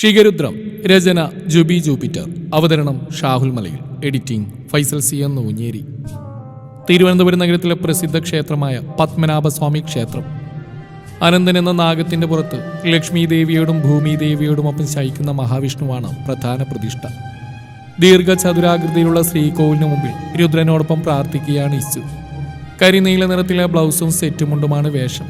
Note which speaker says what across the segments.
Speaker 1: ഷിഗരുദ്രം രചന Jubi Jupiter അവതരണം Shahul Malayil editing Faisal C N Oonjeri Thiruvananthapuram നഗരത്തിലെ പ്രസിദ്ധ ക്ഷേത്രമായ പത്മനാഭസ്വാമി ക്ഷേത്രം. അനന്തൻ എന്ന നാഗത്തിന്റെ പുറത്ത് ലക്ഷ്മി ദേവിയോടും ഭൂമി ദേവിയോടുമൊപ്പം ശയിക്കുന്ന മഹാവിഷ്ണുവാണ് പ്രധാന പ്രതിഷ്ഠ. ദീർഘചതുരാകൃതിയിലുള്ള ശ്രീകോവിലിന് മുമ്പിൽ രുദ്രനോടൊപ്പം പ്രാർത്ഥിക്കുകയാണ് ഇച്ചു കരിനീല നിറത്തിലെ ബ്ലൗസും സെറ്റുമുണ്ടുമാണ് വേഷം.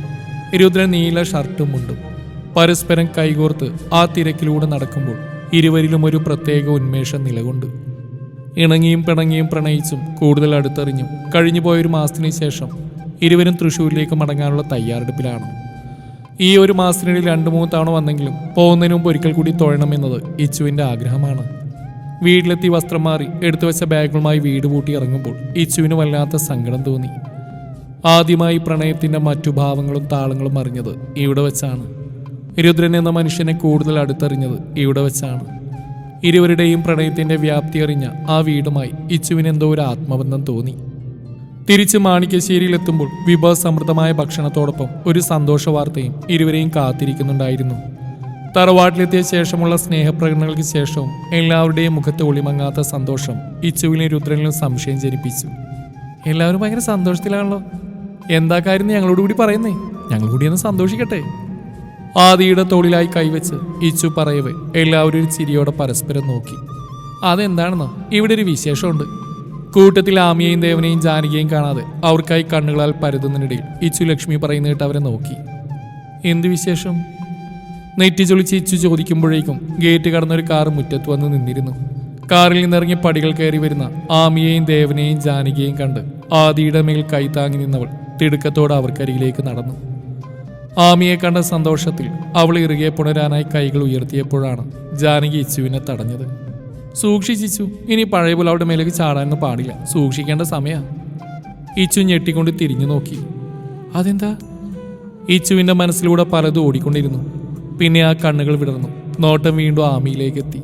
Speaker 1: രുദ്രൻ നീല ഷർട്ടും മുണ്ടും. പരസ്പരം കൈകോർത്ത് ആ തിരക്കിലൂടെ നടക്കുമ്പോൾ ഇരുവരിലും ഒരു പ്രത്യേക ഉന്മേഷം നിലകൊണ്ട്. ഇണങ്ങിയും പിണങ്ങിയും പ്രണയിച്ചും കൂടുതൽ അടുത്തെറിഞ്ഞും കഴിഞ്ഞു പോയൊരു മാസത്തിന് ശേഷം ഇരുവരും തൃശ്ശൂരിലേക്ക് മടങ്ങാനുള്ള തയ്യാറെടുപ്പിലാണ്. ഈ ഒരു മാസത്തിനിടയിൽ രണ്ടു മൂന്ന് തവണ വന്നെങ്കിലും പോകുന്നതിന് മുമ്പ് ഒരിക്കൽ കൂടി തൊഴണമെന്നത് ഇച്ചുവിന്റെ ആഗ്രഹമാണ്. വീട്ടിലെത്തി വസ്ത്രം മാറി എടുത്തു വെച്ച ബാഗുകളുമായി വീട് പൂട്ടി ഇറങ്ങുമ്പോൾ ഇച്ചുവിന് വല്ലാത്ത സങ്കടം തോന്നി. ആദ്യമായി പ്രണയത്തിന്റെ മറ്റു ഭാവങ്ങളും താളങ്ങളും അറിഞ്ഞത് ഇവിടെ വെച്ചാണ്. രുദ്രൻ എന്ന മനുഷ്യനെ കൂടുതൽ അടുത്തറിഞ്ഞത് ഇവിടെ വെച്ചാണ്. ഇരുവരുടെയും പ്രണയത്തിന്റെ വ്യാപ്തി അറിഞ്ഞ ആ വീടുമായി ഇച്ചുവിന് എന്തോ ഒരു ആത്മബന്ധം തോന്നി. തിരിച്ച് മാണിക്യശ്ശേരിയിലെത്തുമ്പോൾ വിഭവസമൃദ്ധമായ ഭക്ഷണത്തോടൊപ്പം ഒരു സന്തോഷ വാർത്തയും ഇരുവരെയും കാത്തിരിക്കുന്നുണ്ടായിരുന്നു. തറവാട്ടിലെത്തിയ ശേഷമുള്ള സ്നേഹപ്രകടനങ്ങൾക്ക് ശേഷവും എല്ലാവരുടെയും മുഖത്ത് ഒളിമങ്ങാത്ത സന്തോഷം ഇച്ചുവിലും രുദ്രനിലും സംശയം ജനിപ്പിച്ചു. എല്ലാവരും ഭയങ്കര സന്തോഷത്തിലാണല്ലോ. എന്താ കാര്യം ഞങ്ങളോട് കൂടി പറയുന്നേ? ഞങ്ങൾ കൂടി ഒന്ന് സന്തോഷിക്കട്ടെ? ആദിയുടെ തോളിലായി കൈവച്ച് ഇച്ചു പറയവേ എല്ലാവരും ഒരു ചിരിയോടെ പരസ്പരം നോക്കി. അതെന്താണെന്നോ ഇവിടെ ഒരു വിശേഷമുണ്ട്. കൂട്ടത്തിൽ ആമിയെയും ദേവനെയും ജാനകിയെയും കാണാതെ അവർക്കായി കണ്ണുകളാൽ പരതുന്നതിനിടയിൽ ഇച്ചു ലക്ഷ്മി പറയുന്ന കേട്ട് അവരെ നോക്കി. എന്ത് വിശേഷം? നെറ്റി ചൊളിച്ച് ഇച്ചു ചോദിക്കുമ്പോഴേക്കും ഗേറ്റ് കടന്നൊരു കാർ മുറ്റത്ത് വന്ന് നിന്നിരുന്നു. കാറിൽ നിന്നിറങ്ങി പടികൾ കയറി വരുന്ന ആമിയെയും ദേവനെയും ജാനകിയെയും കണ്ട് ആദിയുടെ മേൽ താങ്ങി നിന്നവൾ തിടുക്കത്തോടെ അവർക്കരികിലേക്ക് നടന്നു. ആമിയെ കണ്ട സന്തോഷത്തിൽ അവൾ ഇറുകെ പുണരാനായി കൈകൾ ഉയർത്തിയപ്പോഴാണ് ജാനകി ഇച്ചുവിനെ തടഞ്ഞത്. സൂക്ഷിച്ചിച്ചു ഇനി പഴയ പോലെ അവളുടെ മേലേക്ക് ചാടാനൊന്നും പാടില്ല. സൂക്ഷിക്കേണ്ട സമയാ. ഇച്ചു ഞെട്ടിക്കൊണ്ട് തിരിഞ്ഞു നോക്കി. അതെന്താ? ഇച്ചുവിന്റെ മനസ്സിലൂടെ പലതും ഓടിക്കൊണ്ടിരുന്നു. പിന്നെ ആ കണ്ണുകൾ വിടർന്നു. നോട്ടം വീണ്ടും ആമിയിലേക്ക് എത്തി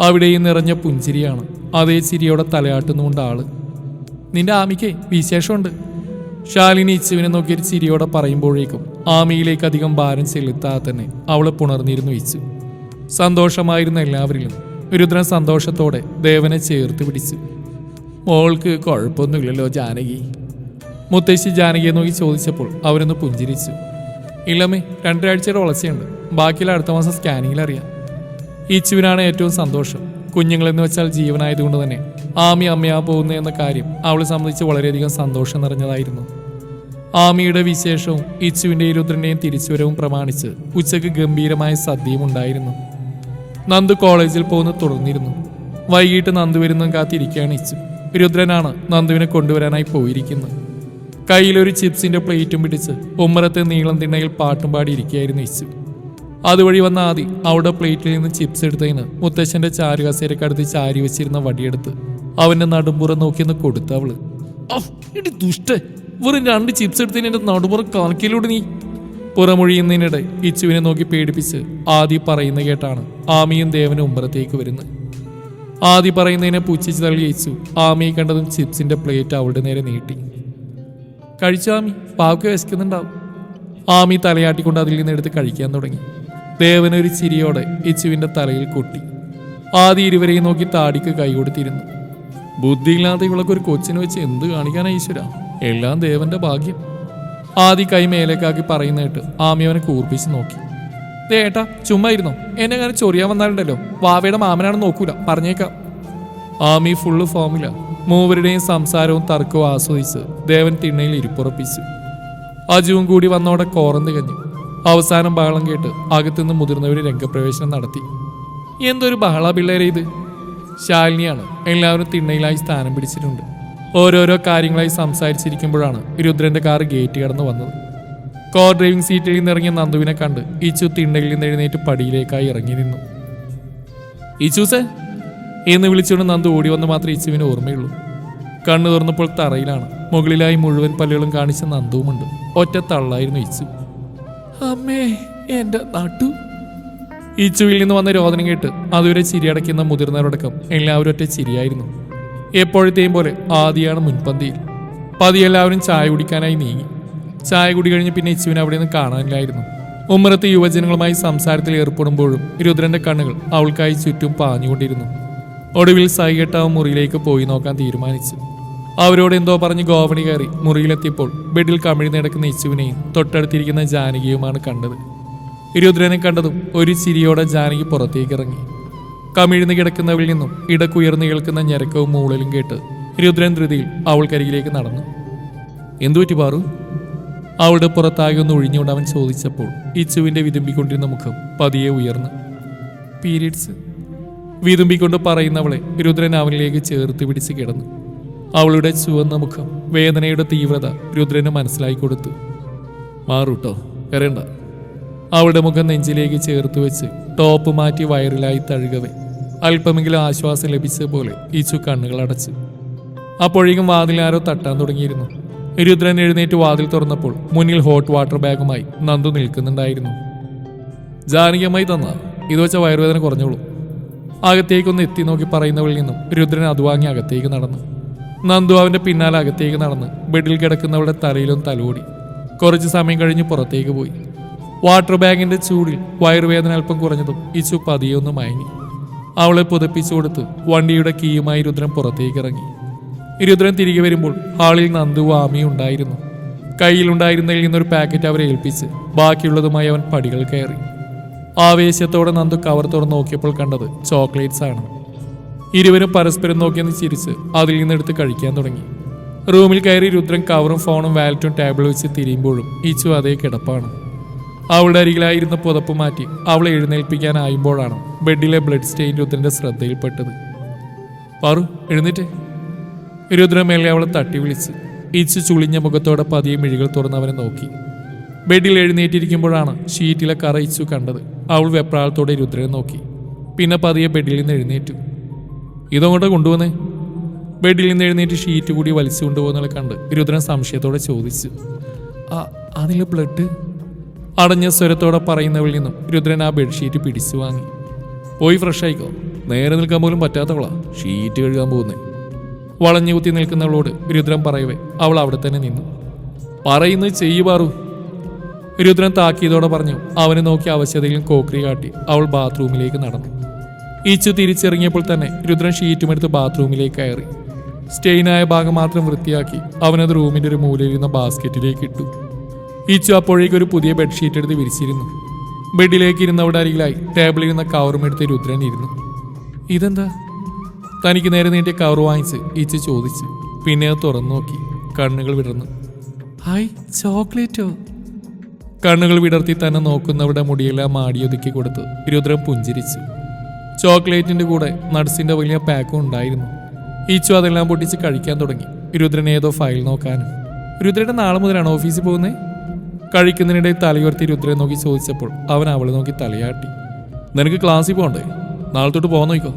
Speaker 1: അവിടെയും നിറഞ്ഞ പുഞ്ചിരിയാണ്. അതേ ചിരിയോടെ തലയാട്ടുന്നുകൊണ്ട് ആൾ. നിന്റെ ആമിക്കേ വിശേഷമുണ്ട്? ശാലിനി ഇച്ചുവിനെ നോക്കിയൊരു ചിരിയോടെ പറയുമ്പോഴേക്കും ആമിയിലേക്ക് അധികം ഭാരം ചെലുത്താതെ തന്നെ അവളെ പുണർന്നിരുന്നു ഇച്ചു സന്തോഷമായിരുന്ന എല്ലാവരിലും രുദ്രൻ സന്തോഷത്തോടെ ദേവനെ ചേർത്ത് പിടിച്ചു. മോൾക്ക് കുഴപ്പമൊന്നുമില്ലല്ലോ ജാനകി. മുത്തശ്ശി ജാനകിയെ നോക്കി ചോദിച്ചപ്പോൾ അവരൊന്ന് പുഞ്ചിരിച്ചു. ഇല്ലമ്മേ രണ്ടാഴ്ചയുടെ വളർച്ചയുണ്ട് ബാക്കിയുള്ള അടുത്ത മാസം സ്കാനിങ്ങിൽ അറിയാം. ഇച്ചുവിനാണ് ഏറ്റവും സന്തോഷം. കുഞ്ഞുങ്ങളെന്ന് വെച്ചാൽ ജീവനായതുകൊണ്ട് തന്നെ ആമി അമ്മയാ പോകുന്നു എന്ന കാര്യം അവളെ സംബന്ധിച്ച് വളരെയധികം സന്തോഷം നിറഞ്ഞതായിരുന്നു. ആമിയുടെ വിശേഷവും ഇച്ചുവിന്റെ ഇരുദ്രന്റെയും തിരിച്ചുവരവും പ്രമാണിച്ച് ഉച്ചയ്ക്ക് ഗംഭീരമായ സദ്യയും ഉണ്ടായിരുന്നു. നന്ദു കോളേജിൽ പോകുന്ന തുടർന്നിരുന്നു. വൈകിട്ട് നന്ദു വരുന്നതും കാത്തിരിക്കുകയാണ് ഇച്ചു രുദ്രനാണ് നന്ദുവിനെ കൊണ്ടുവരാനായി പോയിരിക്കുന്നത്. കയ്യിലൊരു ചിപ്സിന്റെ പ്ലേറ്റും പിടിച്ച് ഉമ്മറത്തെ നീളം തിണ്ണയിൽ പാട്ടും പാടിയിരിക്കുകയായിരുന്നു ഇച്ചു അതുവഴി വന്ന ആദി അവിടെ പ്ലേറ്റിൽ നിന്ന് ചിപ്സ് എടുത്തതിന് മുത്തശ്ശന്റെ ചാരുകസേരക്കടുത്ത് ചാരി വെച്ചിരുന്ന വടിയെടുത്ത് അവന്റെ നടുമ്പുറം നോക്കിയെന്ന് കൊടുത്തവൾ വെറും രണ്ട് ചിപ്സ് എടുത്തതിന് എന്റെ നടുപുറ കാൽക്കിലൂടെ നീ പുറമൊഴിയുന്നതിനിടെ ഇച്ചുവിനെ നോക്കി പേടിപ്പിച്ച് ആദി പറയുന്ന കേട്ടാണ് ആമിയും ദേവനും ഉമ്പറത്തേക്ക് വരുന്നത്. ആദി പറയുന്നതിനെ പുച്ഛിച്ച് തള്ളി ഇച്ചു ആമിയെ കണ്ടതും ചിപ്സിന്റെ പ്ലേറ്റ് അവളുടെ നേരെ നീട്ടി. കഴിച്ചു ആമി? പാവക്ക് വിശക്കുന്നുണ്ടാവും. ആമി തലയാട്ടിക്കൊണ്ട് അതിൽ നിന്ന് എടുത്ത് കഴിക്കാൻ തുടങ്ങി. ദേവനൊരു ചിരിയോടെ ഇച്ചുവിന്റെ തലയിൽ കൊട്ടി. ആദി ഇരുവരെയും നോക്കി താടിക്ക് കൈ കൊടുത്തിരുന്നു ബുദ്ധിയില്ലാതെ ഇവളൊക്കെ ഒരു കൊച്ചിനെ വെച്ച് എന്ത് കാണിക്കാനാണ് ഈശ്വര? എല്ലാം ദേവന്റെ ഭാഗ്യം. ആദി കൈ മേലേക്കാക്കി പറയുന്നേട്ട് ആമി അവനെ കൂർപ്പിച്ച് നോക്കി. ദേ ഏട്ടാ ചുമ്മാ ഇരുന്നോ. എന്നെ അങ്ങനെ ചൊറിയാൻ വന്നാലുണ്ടല്ലോ. വാവയുടെ മാമനാണെന്ന് നോക്കൂല. പറഞ്ഞേക്കാം. ആമി ഫുള്ള് ഫോമില മൂവരുടെയും സംസാരവും തർക്കവും ആസ്വദിച്ച് ദേവൻ തിണ്ണയിൽ ഇരിപ്പുറപ്പിച്ചു. അജുവും കൂടി വന്നോടെ കോറന്ന് കഞ്ഞു. അവസാനം ബഹളം കേട്ട് അകത്തുനിന്ന് മുതിർന്നവർ രംഗപ്രവേശനം നടത്തി. എന്തൊരു ബഹള പിള്ളേരെ ഇത്. ശാലിനിയാണ് എല്ലാവരും തിണ്ണയിലായി സ്ഥാനം പിടിച്ചിട്ടുണ്ട്. ഓരോരോ കാര്യങ്ങളായി സംസാരിച്ചിരിക്കുമ്പോഴാണ് രുദ്രന്റെ കാർ ഗേറ്റ് കടന്നു വന്നത്. കോർ ഡ്രൈവിംഗ് സീറ്റിൽ നിന്ന് ഇറങ്ങിയ നന്ദുവിനെ കണ്ട് ഇച്ചു തിണ്ടയിൽ നിന്ന് എഴുന്നേറ്റ് പടിയിലേക്കായി ഇറങ്ങി നിന്നു. ഇച്ചൂസേ എന്ന് വിളിച്ചുകൊണ്ട് നന്ദു ഓടി വന്ന് മാത്രമേ ഇച്ചുവിന് ഓർമ്മയുള്ളൂ. കണ്ണു തുറന്നപ്പോൾ തറയിലാണ്. മുകളിലായി മുഴുവൻ പല്ലുകളും കാണിച്ച നന്ദുവുമുണ്ട്. ഒറ്റ തള്ളായിരുന്നു ഇച്ചു. അമ്മേ എന്റെ നട്ടു. ഇച്ചുവിൽ നിന്ന് വന്ന രോദനം കേട്ട് അതുവരെ ചിരിയടയ്ക്കുന്ന മുതിർന്നവരടക്കം എല്ലാവരും ഒറ്റ ചിരിയായിരുന്നു. എപ്പോഴത്തെയും പോലെ ആദിയാണ് മുൻപന്തിയിൽ. പതി എല്ലാവരും ചായ കുടിക്കാനായി നീങ്ങി. ചായ കുടി കഴിഞ്ഞ് പിന്നെ ഇച്ചുവിനെ അവിടെ നിന്ന് കാണാനില്ലായിരുന്നു. ഉമ്മറത്ത് യുവജനങ്ങളുമായി സംസാരത്തിൽ ഏർപ്പെടുമ്പോഴും രുദ്രന്റെ കണ്ണുകൾ അവൾക്കായി ചുറ്റും പാഞ്ഞുകൊണ്ടിരുന്നു. ഒടുവിൽ സൈകെട്ടാവ് മുറിയിലേക്ക് പോയി നോക്കാൻ തീരുമാനിച്ചു. അവരോട് എന്തോ പറഞ്ഞ് ഗോവണി കയറി മുറിയിലെത്തിയപ്പോൾ ബെഡിൽ കമിഴ്ന്ന് കിടക്കുന്ന ഇച്ചുവിനെയും തൊട്ടടുത്തിരിക്കുന്ന ജാനകിയുമാണ് കണ്ടത്. രുദ്രനെ കണ്ടതും ഒരു ചിരിയോടെ ജാനകി പുറത്തേക്ക് ഇറങ്ങി. കമിഴ്ന്ന് കിടക്കുന്നവരിൽ നിന്നും ഇടക്കുയർന്ന് കേൾക്കുന്ന ഞരക്കവും മൂളലും കേട്ട് രുദ്രൻ ധൃതിയിൽ അവൾക്കരികിലേക്ക് നടന്നു. എന്തുപറ്റി പാറു? അവളുടെ പുറത്താകെ ഒന്ന് ഒഴിഞ്ഞുകൊണ്ട് അവൻ ചോദിച്ചപ്പോൾ ഇച്ചുവിന്റെ വിതുമ്പിക്കൊണ്ടിരുന്ന മുഖം പതിയെ ഉയർന്നു. പീരീഡ്സ്. വിതുമ്പിക്കൊണ്ട് പറയുന്നവളെ രുദ്രൻ അവനിലേക്ക് ചേർത്ത് പിടിച്ച് കിടന്നു. അവളുടെ ചുവന്ന മുഖം വേദനയുടെ തീവ്രത രുദ്രന് മനസ്സിലാക്കി കൊടുത്തു. മാറൂട്ടോ കരണ്ട അവളുടെ മുഖം നെഞ്ചിലേക്ക് ചേർത്ത് വെച്ച് ടോപ്പ് മാറ്റി വയറിലായി തഴുകവേ. അല്പമെങ്കിലും ആശ്വാസം ലഭിച്ചതുപോലെ ഈച്ചു കണ്ണുകൾ അടച്ച്. അപ്പോഴേക്കും വാതിലാരോ തട്ടാൻ തുടങ്ങിയിരുന്നു. രുദ്രൻ എഴുന്നേറ്റ് വാതിൽ തുറന്നപ്പോൾ മുന്നിൽ ഹോട്ട് വാട്ടർ ബാഗുമായി നന്ദു നിൽക്കുന്നുണ്ടായിരുന്നു. ജാനകിയമ്മായി തന്ന. ഇത് വെച്ച വയറുവേദന കുറഞ്ഞോളൂ. അകത്തേക്കൊന്ന് എത്തി നോക്കി പറയുന്നവളിൽ നിന്നും രുദ്രൻ അത് വാങ്ങി അകത്തേക്ക് നടന്നു. നന്ദു അവന്റെ പിന്നാലെ അകത്തേക്ക് നടന്ന് ബെഡിൽ കിടക്കുന്നവളുടെ തലയിലും തലോടി. കുറച്ച് സമയം കഴിഞ്ഞ് പുറത്തേക്ക് പോയി. വാട്ടർ ബാഗിന്റെ ചൂടിൽ വയറുവേദന അല്പം കുറഞ്ഞതും ഇച്ചു പതിയൊന്ന് മയങ്ങി. അവളെ പുതപ്പിച്ചു കൊടുത്ത് വണ്ടിയുടെ കീയുമായി രുദ്രൻ പുറത്തേക്ക് ഇറങ്ങി. രുദ്രൻ തിരികെ വരുമ്പോൾ ഹാളിൽ നന്ദു വാമി ഉണ്ടായിരുന്നു. കയ്യിലുണ്ടായിരുന്നതിൽ നിന്നൊരു പാക്കറ്റ് അവരെ ഏൽപ്പിച്ച് ബാക്കിയുള്ളതുമായി അവൻ പടികൾ കയറി. ആവേശത്തോടെ നന്ദു കവർ തുറന്ന് നോക്കിയപ്പോൾ കണ്ടത് ചോക്ലേറ്റ്സ് ആണ്. ഇരുവരും പരസ്പരം നോക്കിയെന്ന് ചിരിച്ച് അതിൽ നിന്നെടുത്ത് കഴിക്കാൻ തുടങ്ങി. റൂമിൽ കയറി രുദ്രൻ കവറും ഫോണും വാലറ്റും ടേബിൾ വെച്ച് തിരിയുമ്പോഴും ഈച്ചു അതേ കിടപ്പാണ്. അവളുടെ അരികിലായിരുന്ന പുതപ്പ് മാറ്റി അവളെ എഴുന്നേൽപ്പിക്കാനായുമ്പോഴാണ് ബെഡിലെ ബ്ലഡ് സ്റ്റെയിൻ രുദ്രന്റെ ശ്രദ്ധയിൽപ്പെട്ടത്. പാറു എഴുന്നേറ്റേ. രുദ്ര മേലെ അവളെ തട്ടി വിളിച്ച് ഇച്ച് ചുളിഞ്ഞ മുഖത്തോടെ പതിയെ മിഴികൾ തുറന്നവനെ നോക്കി. ബെഡിൽ എഴുന്നേറ്റിരിക്കുമ്പോഴാണ് ഷീറ്റിലെ കറ ഇച്ചു കണ്ടത്. അവൾ വെപ്രാളത്തോടെ രുദ്രനെ നോക്കി. പിന്നെ പതിയെ ബെഡിൽ നിന്ന് എഴുന്നേറ്റു. ഇതങ്ങോട്ട് കൊണ്ടുവന്നേ? ബെഡിൽ നിന്ന് എഴുന്നേറ്റ് ഷീറ്റ് കൂടി വലിച്ചു കൊണ്ടുപോകുന്നവളെ കണ്ട് രുദ്രൻ സംശയത്തോടെ ചോദിച്ചു. അതിലെ ബ്ലഡ്? അടഞ്ഞ സ്വരത്തോടെ പറയുന്നവളിൽ നിന്നും രുദ്രൻ ആ ബെഡ്ഷീറ്റ് പിടിച്ചു വാങ്ങി. പോയി ഫ്രഷ് ആയിക്കോ. നേരെ നിൽക്കാൻ പോലും പറ്റാത്തവളാ. ഷീറ്റ് കഴുകാൻ പോകുന്നേ. വളഞ്ഞു കുത്തി നിൽക്കുന്നവളോട് രുദ്രൻ പറയവേ അവൾ അവിടെ തന്നെ നിന്നു. പറയുന്നത് ചെയ്യുപാറു രുദ്രൻ താക്കിയതോടെ പറഞ്ഞു അവനെ നോക്കി അവശതയിലും കോക്രി കാട്ടി അവൾ ബാത്റൂമിലേക്ക് നടന്നു. ഈച്ചു തിരിച്ചിറങ്ങിയപ്പോൾ തന്നെ രുദ്രൻ ഷീറ്റുമെടുത്ത് ബാത്റൂമിലേക്ക് കയറി. സ്റ്റെയിനായ ഭാഗം മാത്രം വൃത്തിയാക്കി അവനത് റൂമിന്റെ ഒരു മൂലയിൽ നിന്ന് ബാസ്ക്കറ്റിലേക്ക് ഇട്ടു. ഈച്ചു അപ്പോഴേക്ക് ഒരു പുതിയ ബെഡ്ഷീറ്റ് എടുത്ത് വിരിച്ചിരുന്നു. ബെഡിലേക്ക് ഇരുന്നവിടെ അരികിലായി ടേബിളിൽ ഇരുന്ന കവറും എടുത്ത് രുദ്രൻ ഇരുന്നു. ഇതെന്താ? തനിക്ക് നേരെ നീട്ടിയ കവർ വാങ്ങിച്ച് ഈച്ചു ചോദിച്ചു. പിന്നെ അത് തുറന്നു നോക്കി. കണ്ണുകൾ വിടർന്നു. ഹായ് ചോക്ലേറ്റോ? കണ്ണുകൾ വിടർത്തി തന്നെ നോക്കുന്നവിടെ മുടിയെല്ലാം മാടിയൊതുക്കി കൊടുത്ത് രുദ്രൻ പുഞ്ചിരിച്ചു. ചോക്ലേറ്റിന്റെ കൂടെ നട്സിന്റെ വലിയ പാക്കും ഉണ്ടായിരുന്നു. ഈച്ചു അതെല്ലാം പൊട്ടിച്ച് കഴിക്കാൻ തുടങ്ങി. രുദ്രൻ ഏതോ ഫയൽ നോക്കാനും. രുദ്രയുടെ നാളെ മുതലാണ് ഓഫീസിൽ പോകുന്നത് കഴിക്കുന്നതിനിടെ തലയുയർത്തി രുദ്രനെ നോക്കി ചോദിച്ചപ്പോൾ അവൻ അവളെ നോക്കി തലയാട്ടി. നിനക്ക് ക്ലാസ്സിൽ പോകണ്ടേ നാളെ തൊട്ട് പോകാൻ നോക്കോ?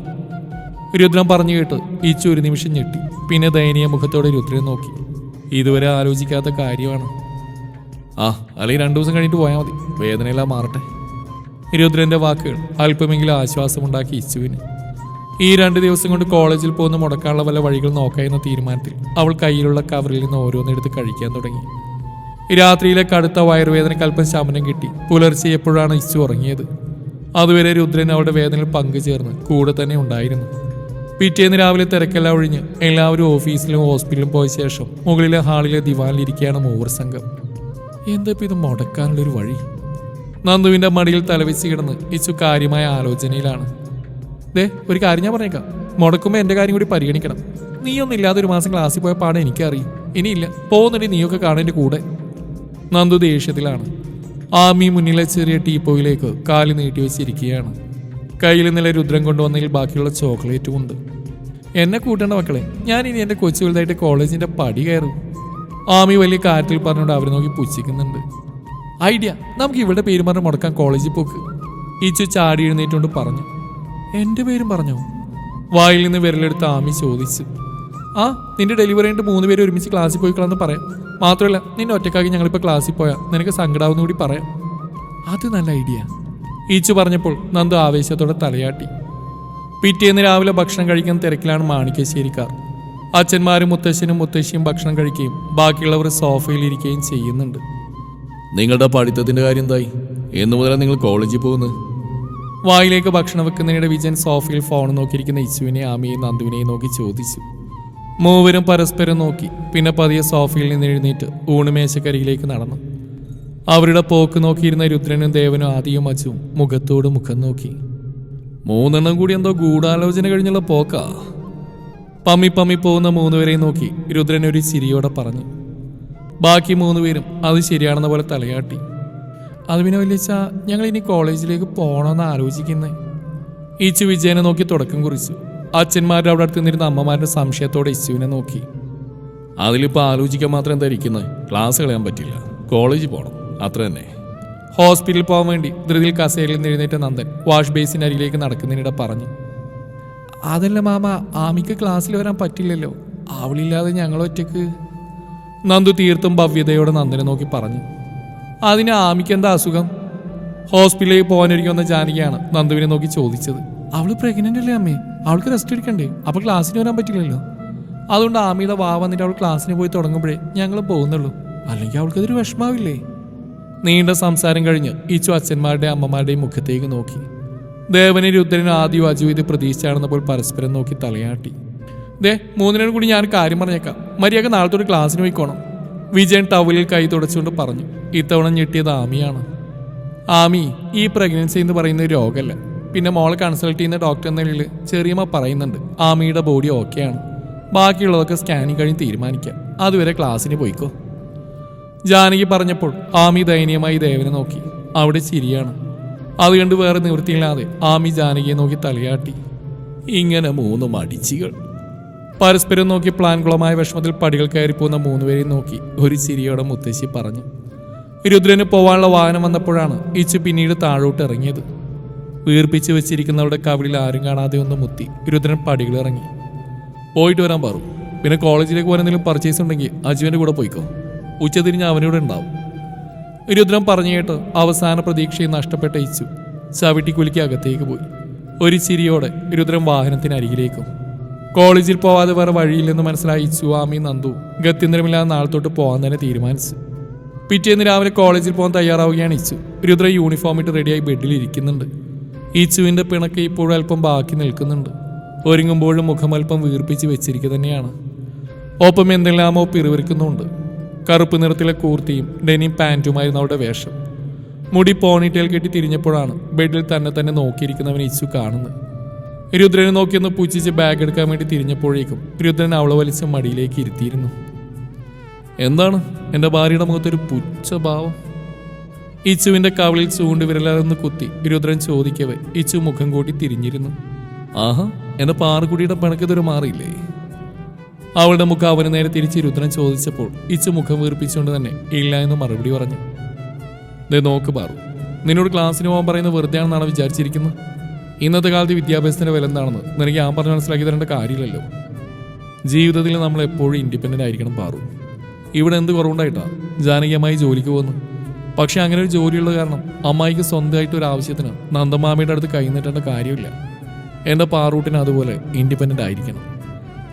Speaker 1: രുദ്രൻ പറഞ്ഞു കേട്ട് ഈച്ചു ഒരു നിമിഷം ഞെട്ടി. പിന്നെ ദയനീയ മുഖത്തോടെ രുദ്രനെ നോക്കി. ഇതുവരെ ആലോചിക്കാത്ത കാര്യമാണ്. ആ അല്ലെങ്കിൽ രണ്ടു ദിവസം കഴിഞ്ഞിട്ട് പോയാൽ മതി. വേദനയെല്ലാം മാറട്ടെ. രുദ്രന്റെ വാക്കുകൾ അല്പമെങ്കിലും ആശ്വാസമുണ്ടാക്കി ഇച്ചുവിന് ഈ രണ്ട് ദിവസം കൊണ്ട് കോളേജിൽ പോകുന്ന മുടക്കാനുള്ള വല്ല വഴികൾ നോക്കാമെന്ന തീരുമാനത്തിൽ അവൾ കയ്യിലുള്ള കവറിൽ നിന്ന് ഓരോന്നെടുത്ത് കഴിക്കാൻ തുടങ്ങി. രാത്രിയിലെ കടുത്ത വയറുവേദനയ്ക്ക് അല്പം ശമനം കിട്ടി. പുലർച്ചെ എപ്പോഴാണ് ഇച്ചു ഉറങ്ങിയത്? അതുവരെ രുദ്രൻ അവരുടെ വേദനയിൽ പങ്കുചേർന്ന് കൂടെ തന്നെ ഉണ്ടായിരുന്നു. പിറ്റേന്ന് രാവിലെ തിരക്കെല്ലാം ഒഴിഞ്ഞ് എല്ലാവരും ഓഫീസിലും ഹോസ്പിറ്റലിലും പോയ ശേഷം മുകളിലെ ഹാളിലെ ദിവാനിലിരിക്കുകയാണ് മൂവർ സംഘം. എന്താ ഇപ്പൊ ഇത് മുടക്കാനുള്ളൊരു വഴി? നന്ദുവിന്റെ മടിയിൽ തലവെച്ച് കിടന്ന് ഇച്ചു കാര്യമായ ആലോചനയിലാണ്. ദേ ഒരു കാര്യം ഞാൻ പറഞ്ഞേക്കാം. മുടക്കുമ്പോൾ എന്റെ കാര്യം കൂടി പരിഗണിക്കണം. നീയൊന്നും ഇല്ലാതെ ഒരു മാസം ക്ലാസ്സിൽ പോയ പാടെ എനിക്കറിയും. ഇനിയില്ല. പോകുന്നുണ്ടെങ്കിൽ നീയൊക്കെ കാണാൻ കൂടെ. നന്ദു ദേഷ്യത്തിലാണ്. ആമി മുന്നിലെ ചെറിയ ടീപ്പോയിലേക്ക് കാലി നീട്ടി വെച്ചിരിക്കുകയാണ്. കയ്യിൽ നില രുദ്രം കൊണ്ടുവന്നതിൽ ബാക്കിയുള്ള ചോക്ലേറ്റും ഉണ്ട്. എന്നെ കൂട്ടേണ്ട മക്കളെ ഞാൻ ഇനി എന്റെ കൊച്ചു വലുതായിട്ട് കോളേജിന്റെ പടി കയറും. ആമി വലിയ കാറ്റിൽ പറഞ്ഞുകൊണ്ട് അവരെ നോക്കി പുച്ഛിക്കുന്നുണ്ട്. ഐഡിയ നമുക്ക് ഇവിടെ പേര് പറഞ്ഞ് മുടക്കാൻ കോളേജിൽ പോക്ക്. ഈച്ചു ചാടി എഴുന്നേറ്റുകൊണ്ട് പറഞ്ഞു. എന്റെ പേരും പറഞ്ഞോ? വായിൽ നിന്ന് വിരലെടുത്ത് ആമി ചോദിച്ചു. ആ നിന്റെ ഡെലിവറി ആയിട്ട് മൂന്ന് പേര് ഒരുമിച്ച് ക്ലാസ്സിൽ പോയിക്കളാന്ന് പറയാം മാത്രമല്ല നിന്നെ ഒറ്റക്കാക്കി ഞങ്ങളിപ്പോൾ ക്ലാസ്സിൽ പോയാൽ നിനക്ക് സങ്കടാവുന്ന കൂടി പറയാം. അത് നല്ല ഐഡിയ. ഈച്ചു പറഞ്ഞപ്പോൾ നന്ദു ആവേശത്തോടെ തലയാട്ടി. പിറ്റേന്ന് രാവിലെ ഭക്ഷണം കഴിക്കുന്ന തിരക്കിലാണ് മാണിക്കശ്ശേരിക്കാർ. അച്ഛന്മാരും മുത്തശ്ശനും മുത്തശ്ശിയും ഭക്ഷണം കഴിക്കുകയും ബാക്കിയുള്ളവർ സോഫയിൽ ഇരിക്കുകയും ചെയ്യുന്നുണ്ട്.
Speaker 2: നിങ്ങളുടെ പഠിത്തത്തിന്റെ കാര്യം എന്തായി? എന്നു മുതലാണ് നിങ്ങൾ കോളേജിൽ പോകുന്നത്?
Speaker 1: വായിലേക്ക് ഭക്ഷണം വെക്കുന്നതിനിടെ വിജയൻ സോഫയിൽ ഫോൺ നോക്കിയിരിക്കുന്ന ഇച്ചുവിനെ ആമിയെയും നന്ദുവിനെയും നോക്കി ചോദിച്ചു. മൂവരും പരസ്പരം നോക്കി. പിന്നെ പതിയെ സോഫയിൽ നിന്ന് എഴുന്നേറ്റ് ഊണുമേശക്കരിയിലേക്ക് നടന്നു. അവരുടെ പോക്ക് നോക്കിയിരുന്ന രുദ്രനും ദേവനും ആദിയും അച്ചും മുഖത്തോട് മുഖം നോക്കി. മൂന്നെണ്ണം കൂടി എന്തോ ഗൂഢാലോചന കഴിഞ്ഞുള്ള പോക്കാ. പമ്മി പമ്മി പോകുന്ന മൂന്നുപേരെയും നോക്കി രുദ്രൻ ഒരു ചിരിയോടെ പറഞ്ഞു. ബാക്കി മൂന്നുപേരും അത് ശരിയാണെന്ന പോലെ തലയാട്ടി. അത് പിന്നെ വലിയച്ച ഞങ്ങൾ ഇനി കോളേജിലേക്ക് പോകണമെന്ന് ആലോചിക്കുന്നേ ഈച്ചു വിജയനെ നോക്കി തുടക്കം കുറിച്ചു. അച്ഛന്മാരുടെ അവിടെ അടുത്ത് നിന്നിരുന്ന അമ്മമാരുടെ സംശയത്തോടെ ഇസ്യുവിനെ നോക്കി.
Speaker 2: അതിലിപ്പോൾ ആലോചിക്കാൻ മാത്രം എന്താ ഇരിക്കുന്നത് ക്ലാസ് കളയാൻ പറ്റില്ല. കോളേജ് പോകണം അത്ര തന്നെ.
Speaker 1: ഹോസ്പിറ്റലിൽ പോകാൻ വേണ്ടി ധൃതിയിൽ കസേരയിൽ നിന്ന് എഴുന്നേറ്റ നന്ദൻ വാഷ് ബേസിന്റെ അരികിലേക്ക് നടക്കുന്നതിനിടെ പറഞ്ഞു അതല്ല മാമ ആമിക്ക് ക്ലാസ്സിൽ വരാൻ പറ്റില്ലല്ലോ. അവളില്ലാതെ ഞങ്ങൾ ഒറ്റയ്ക്ക്. നന്ദു തീർത്തും ഭവ്യതയോടെ നന്ദനെ നോക്കി പറഞ്ഞു അതിന് ആമിക്ക് എന്താ അസുഖം? ഹോസ്പിറ്റലിലേക്ക് പോകാനൊരുക്കുന്ന ജാനകിയാണ് നന്ദുവിനെ നോക്കി ചോദിച്ചത്. അവൾ പ്രഗ്നന്റ് അല്ലേ അമ്മേ? അവൾക്ക് റെസ്റ്റ് എടുക്കണ്ടേ? അപ്പൊ ക്ലാസ്സിന് വരാൻ പറ്റില്ലല്ലോ. അതുകൊണ്ട് ആമിയുടെ വാ വന്നിട്ട് അവൾ ക്ലാസ്സിന് പോയി തുടങ്ങുമ്പോഴേ ഞങ്ങൾ പോകുന്നുള്ളൂ. അല്ലെങ്കിൽ അവൾക്കതൊരു വിഷമാവില്ലേ? നീണ്ട സംസാരം കഴിഞ്ഞ് ഈച്ചു അച്ഛന്മാരുടെയും അമ്മമാരുടെയും മുഖത്തേക്ക് നോക്കി. ദേവനെ രുദ്രനും ആദ്യം അജു ഇത് പ്രതീക്ഷിച്ചാണെന്നപ്പോൾ പരസ്പരം നോക്കി തലയാട്ടി. ദേ മൂന്നിനോട് കൂടി ഞാൻ കാര്യം പറഞ്ഞേക്കാം. മര്യാദ നാളത്തോട് ക്ലാസ്സിന് പോയിക്കോണം. വിജയൻ ടവലിൽ കൈ തുടച്ചുകൊണ്ട് പറഞ്ഞു. ഇത്തവണ ഞെട്ടിയത് ആമിയാണ്. ആമി ഈ പ്രഗ്നൻസി എന്ന് പറയുന്ന രോഗമല്ല. പിന്നെ മോളെ കൺസൾട്ട് ചെയ്യുന്ന ഡോക്ടർ എന്ന നിലയിൽ ചെറിയമ്മ പറയുന്നുണ്ട് ആമിയുടെ ബോഡി ഓക്കെയാണ് ബാക്കിയുള്ളതൊക്കെ സ്കാനിങ് കഴിഞ്ഞ് തീരുമാനിക്കാം. അതുവരെ ക്ലാസ്സിന് പോയിക്കോ. ജാനകി പറഞ്ഞപ്പോൾ ആമി ദയനീയമായി ദേവനെ നോക്കി. അവിടെ ചിരിയാണ്. അത് കണ്ട് വേറെ നിവൃത്തിയില്ലാതെ ആമി ജാനകിയെ നോക്കി തലയാട്ടി.
Speaker 2: ഇങ്ങനെ മൂന്ന് മടിച്ചികൾ.
Speaker 1: പരസ്പരം നോക്കി പ്ലാൻകുളമായ വിഷമത്തിൽ പടികൾ കയറിപ്പോകുന്ന മൂന്നുപേരെയും നോക്കി ഒരു ചിരിയോടെ മുത്തശ്ശി പറഞ്ഞു. രുദ്രന് പോവാനുള്ള വാഹനം വന്നപ്പോഴാണ് ഇച്ചു പിന്നീട് താഴോട്ട് ഇറങ്ങിയത്. വീർപ്പിച്ച് വെച്ചിരിക്കുന്നവരുടെ കവിളിൽ ആരും കാണാതെ ഒന്ന് മുത്തി രുദ്രൻ പടികൾ ഇറങ്ങി. പോയിട്ട് വരാൻ പറഞ്ഞു പിന്നെ കോളേജിലേക്ക് പോകാൻ എന്തെങ്കിലും പർച്ചേസ് ഉണ്ടെങ്കിൽ അജുവിന്റെ കൂടെ പോയിക്കോ. ഉച്ചതിരിഞ്ഞ് അവനോട് ഉണ്ടാവും. രുദ്രൻ പറഞ്ഞു കേട്ട് അവസാന പ്രതീക്ഷയെ നഷ്ടപ്പെട്ട ഇച്ചു ചവിട്ടിക്കുലിക്ക് അകത്തേക്ക് പോയി. ഒരു ചിരിയോടെ രുദ്രൻ വാഹനത്തിന് അരികിലേക്കും. കോളേജിൽ പോവാതെ വേറെ വഴിയില്ലെന്ന് മനസ്സിലായി ഇച്ചു ആമി നന്ദു ഗത്യന്തരമില്ലാതെ നാളെ തൊട്ട് പോകാൻ തന്നെ തീരുമാനിച്ചു. പിറ്റേന്ന് രാവിലെ കോളേജിൽ പോകാൻ തയ്യാറാവുകയാണ് ഇച്ചു. രുദ്ര യൂണിഫോം ഇട്ട് റെഡിയായി ബെഡിൽ ഇരിക്കുന്നുണ്ട്. ഇച്ചുവിന്റെ പിണക്ക് ഇപ്പോഴും അല്പം ബാക്കി നിൽക്കുന്നുണ്ട്. ഒരുങ്ങുമ്പോഴും മുഖം അല്പം വീർപ്പിച്ച് വെച്ചിരിക്കുക തന്നെയാണ്. ഒപ്പം എന്തെല്ലാമോ പിറുവിറുക്കുന്നുണ്ട് കറുപ്പ് നിറത്തിലെ കൂർത്തിയും ഡെനിം പാന്റുമായിരുന്നു അവളുടെ വേഷം. മുടി പോണിറ്റേൽ കെട്ടി തിരിഞ്ഞപ്പോഴാണ് ബെഡിൽ തന്നെ തന്നെ നോക്കിയിരിക്കുന്നവൻ ഇച്ചു കാണുന്നത്. രുദ്രനെ നോക്കിയൊന്ന് പൂച്ചിച്ച് ബാഗ് എടുക്കാൻ വേണ്ടി തിരിഞ്ഞപ്പോഴേക്കും രുദ്രൻ അവളെ വലിച്ച് മടിയിലേക്ക് ഇരുത്തിയിരുന്നു. എന്താണ്? എന്റെ ഭാര്യയുടെ മുഖത്തൊരു പുച്ഛഭാവം. ഇച്ചുവിന്റെ കവളിൽ ചൂണ്ടി വിരലൊന്ന് കുത്തി രുദ്രൻ ചോദിക്കവേ ഇച്ചു മുഖം കൂട്ടി തിരിഞ്ഞിരുന്നു. ആഹാ എന്റെ പാറുകുടിയുടെ പണക്കിതൊരു മാറിയില്ലേ? അവളുടെ മുഖം അവന് നേരെ തിരിച്ച് രുദ്രൻ ചോദിച്ചപ്പോൾ ഇച്ചു മുഖം വീർപ്പിച്ചുകൊണ്ട് തന്നെ ഇല്ല എന്ന് മറുപടി പറഞ്ഞു. ദേ നോക്ക് പാറു നിന്നോട് ക്ലാസ്സിന് പോകാൻ പറയുന്നത് വെറുതെ ആണെന്നാണ് വിചാരിച്ചിരിക്കുന്നത്? ഇന്നത്തെ കാലത്ത് വിദ്യാഭ്യാസത്തിന്റെ വില എന്താണെന്ന് നിനക്ക് ഞാൻ പറഞ്ഞ് മനസ്സിലാക്കി തരേണ്ട കാര്യമില്ലല്ലോ. ജീവിതത്തിൽ നമ്മൾ എപ്പോഴും ഇൻഡിപെൻഡന്റ് ആയിരിക്കണം പാറു. ഇവിടെ എന്ത് കുറവുണ്ടായിട്ടാ? ജാനകീയമായി ജോലിക്ക് പോകുന്നു. പക്ഷെ അങ്ങനെ ഒരു ജോലിയുള്ള കാരണം അമ്മായിക്ക് സ്വന്തമായിട്ട് ഒരു ആവശ്യത്തിന് നന്ദമാമയുടെ അടുത്ത് കൈനീട്ടേണ്ട കാര്യമില്ല. എന്റെ പാറൂട്ടിന് അതുപോലെ ഇൻഡിപെൻഡന്റ് ആയിരിക്കണം.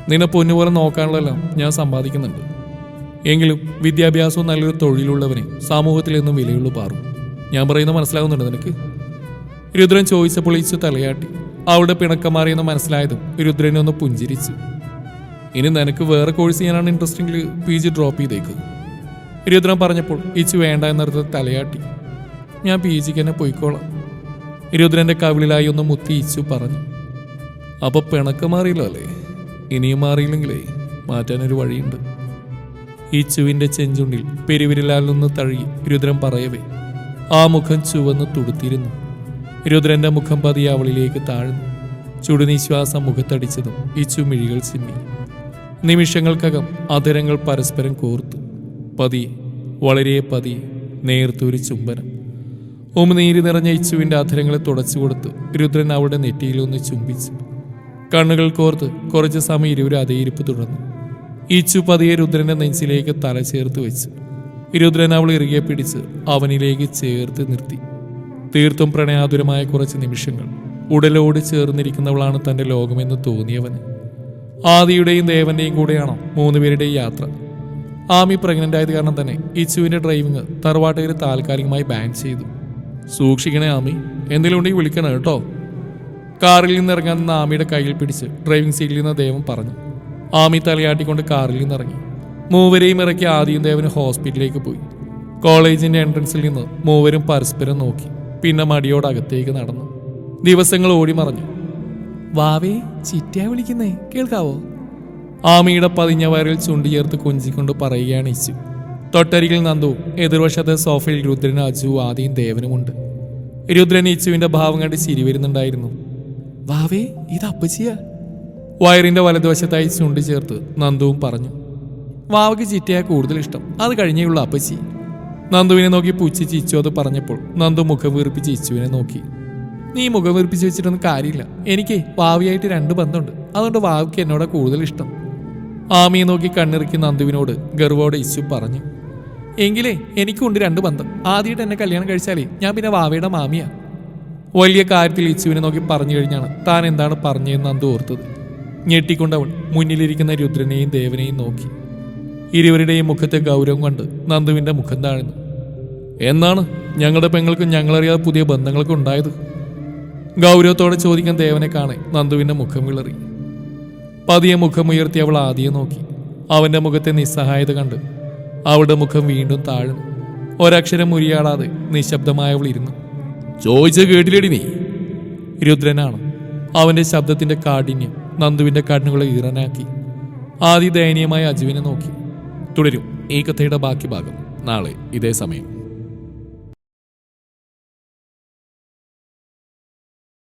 Speaker 1: നിന്നെ പൊന്നുപോലെ നോക്കാനുള്ളതെല്ലാം ഞാൻ സമ്പാദിക്കുന്നുണ്ട്. എങ്കിലും വിദ്യാഭ്യാസവും നല്ലൊരു തൊഴിലുള്ളവനെ സമൂഹത്തിൽ എന്നും വിലയുള്ളൂ പാറും. ഞാൻ പറയുന്നത് മനസ്സിലാകുന്നുണ്ട് നിനക്ക്? രുദ്രൻ ചോദിച്ചപ്പോൾ ഈച്ചു തലയാട്ടി. അവളുടെ പിണക്കമാറിയെന്ന് മനസ്സിലായതും രുദ്രനെ ഒന്ന് പുഞ്ചിരിച്ചു. ഇനി നിനക്ക് വേറെ കോഴ്സ് ചെയ്യാനാണ് ഇൻട്രസ്റ്റിംഗിൽ പി ജി ഡ്രോപ്പ് ചെയ്തേക്ക്. രുദ്രൻ പറഞ്ഞപ്പോൾ ഈച്ചു വേണ്ട എന്നർത്ഥത്തിൽ തലയാട്ടി. ഞാൻ പി ജിക്ക് തന്നെ പോയിക്കോളാം. രുദ്രന്റെ കവിളിലായി ഒന്ന് മുത്തി ഈച്ചു പറഞ്ഞു. അപ്പോൾ പിണക്കം മാറിയില്ല അല്ലേ? ഇനിയും മാറിയില്ലെങ്കിലേ മാറ്റാനൊരു വഴിയുണ്ട്. ഈച്ചുവിന്റെ ചെഞ്ചുണ്ടിൽ പെരുവിരലാൽ നിന്ന് തഴുകി രുദ്രൻ പറയവേ ആ മുഖം ചുവന്ന് തുടുത്തിരുന്നു. രുദ്രന്റെ മുഖം പതിയെ അവളിലേക്ക് താഴ്ന്നു. ചുടുനിശ്വാസം മുഖത്തടിച്ചതും ഈച്ചു മിഴികൾ ചിമ്മി. നിമിഷങ്ങൾക്കകം അധരങ്ങൾ പരസ്പരം കോർത്തു. പതിയെ വളരെ പതിയെ നേർത്തൊരു ചുംബനം. ഉമിനീര് നിറഞ്ഞ ഇച്ചുവിന്റെ അധരങ്ങളെ തുടച്ചു കൊടുത്ത് രുദ്രൻ അവളുടെ നെറ്റിയിലൊന്ന് ചുംബിച്ചു. കണ്ണുകൾ കോർത്ത് കുറച്ച് സമയം ഇരുവരും അതേ ഇരിപ്പ് തുടർന്നു. ഇച്ചു പതിയെ രുദ്രന്റെ നെഞ്ചിലേക്ക് തല ചേർത്ത് വെച്ചു. രുദ്രൻ അവൾ ഇറുകെ പിടിച്ച് അവനിലേക്ക് ചേർത്ത് നിർത്തി. തീർത്തും പ്രണയാതുരമായ കുറച്ച് നിമിഷങ്ങൾ ഉടലോട് ചേർന്നിരിക്കുന്നവളാണ് തന്റെ ലോകമെന്ന് തോന്നിയവന്. ആദിയുടെയും ദേവന്റെയും കൂടെയാണോ മൂന്നുപേരുടെയും യാത്ര? ആമി പ്രഗ്നന്റ് ആയത് കാരണം തന്നെ ഇച്ചുവിന്റെ ഡ്രൈവിംഗ് തറവാട്ടുകാർ താൽക്കാലികമായി ബാൻ ചെയ്തു.
Speaker 2: സൂക്ഷിക്കണേ ആമി എന്തെങ്കിലും ഉണ്ടെങ്കിൽ വിളിക്കണം കേട്ടോ.
Speaker 1: കാറിൽ നിന്ന് ഇറങ്ങാൻ നിന്ന് ആമിയുടെ കയ്യിൽ പിടിച്ച് ഡ്രൈവിംഗ് സീറ്റിൽ നിന്ന് ദേവൻ പറഞ്ഞു. ആമി തലയാട്ടിക്കൊണ്ട് കാറിൽ നിന്ന് ഇറങ്ങി. മൂവരെയും ഇറക്കി ആദ്യം ദേവന് ഹോസ്പിറ്റലിലേക്ക് പോയി. കോളേജിന്റെ എൻട്രൻസിൽ നിന്ന് മൂവരും പരസ്പരം നോക്കി. പിന്നെ മടിയോട് അകത്തേക്ക് നടന്നു. ദിവസങ്ങൾ ഓടി മറഞ്ഞു. വാവേ ചിറ്റയാ വിളിക്കുന്നേ കേൾക്കാവോ? ആമിയുടെ പതിഞ്ഞ വയറിൽ ചുണ്ടിയേർത്ത് കൊഞ്ചിക്കൊണ്ട് പറയുകയാണ് ഇച്ചു തൊട്ടരികിൽ നന്ദു എതിർവശത്തെ സോഫയിൽ രുദ്രൻ അജു ആദിയും ദേവനുമുണ്ട്. രുദ്രൻ ഇച്ചുവിന്റെ ഭാവം കണ്ട് ചിരി വരുന്നുണ്ടായിരുന്നു. വാവേ ഇത് അപ്പച്ചിയ? വയറിന്റെ വലതുവശത്തായി ചുണ്ടി ചേർത്ത് നന്ദുവും പറഞ്ഞു. വാവയ്ക്ക് ചിറ്റയാ കൂടുതൽ ഇഷ്ടം. അത് കഴിഞ്ഞേയുള്ള അപ്പച്ചി. നന്ദുവിനെ നോക്കി പുച്ഛിച്ച് ഇച്ചു അത് പറഞ്ഞപ്പോൾ നന്ദു മുഖം വീർപ്പിച്ച് ഇച്ചുവിനെ നോക്കി. നീ മുഖം വീർപ്പിച്ച് വെച്ചിട്ടൊന്നും കാര്യമില്ല. എനിക്ക് വാവിയായിട്ട് രണ്ട് ബന്ധമുണ്ട്. അതുകൊണ്ട് വാവയ്ക്ക് എന്നോട് കൂടുതൽ ഇഷ്ടം. ആമിയെ നോക്കി കണ്ണിറക്കി നന്ദുവിനോട് ഗർവോടെ ഇശു പറഞ്ഞു എങ്കിലേ എനിക്കുണ്ട് രണ്ട് ബന്ധം. ആദ്യമായിട്ട് എന്നെ കല്യാണം കഴിച്ചാലേ ഞാൻ പിന്നെ വാവയുടെ മാമിയാ. വലിയ കാര്യത്തിൽ ഇച്ചുവിനെ നോക്കി പറഞ്ഞു കഴിഞ്ഞാണ് താൻ എന്താണ് പറഞ്ഞതെന്ന് നന്ദു ഓർത്തത്. ഞെട്ടിക്കൊണ്ടവൾ മുന്നിലിരിക്കുന്ന രുദ്രനെയും ദേവനെയും നോക്കി. ഇരുവരുടെയും മുഖത്തെ ഗൗരവം കണ്ട് നന്ദുവിന്റെ മുഖം താഴ്ന്നു. എന്നാണ് ഞങ്ങളുടെ പെങ്ങൾക്ക് ഞങ്ങളറിയാതെ പുതിയ ബന്ധങ്ങളൊക്കെ ഉണ്ടായത്? ഗൗരവത്തോടെ ചോദിക്കാൻ ദേവനെ കാണെ നന്ദുവിന്റെ മുഖം വിളറി. പതിയെ മുഖമുയർത്തി അവൾ ആദ്യം നോക്കി. അവന്റെ മുഖത്തെ നിസ്സഹായത കണ്ട് അവളുടെ മുഖം വീണ്ടും താഴ്ന്നു. ഒരക്ഷരം മുരിയാടാതെ നിശബ്ദമായ അവൾ ഇരുന്നു.
Speaker 2: ചോദിച്ച കേട്ടിലടി നീ?
Speaker 1: രുദ്രനാണ്. അവന്റെ ശബ്ദത്തിന്റെ കാഠിന്യം നന്ദുവിന്റെ കണ്ണുകളെ ഈറനാക്കി. ആദ്യ ദയനീയമായ അജുവിനെ നോക്കി.
Speaker 2: തുടരും ഈ കഥയുടെ ബാക്കി ഭാഗം നാളെ ഇതേ സമയം.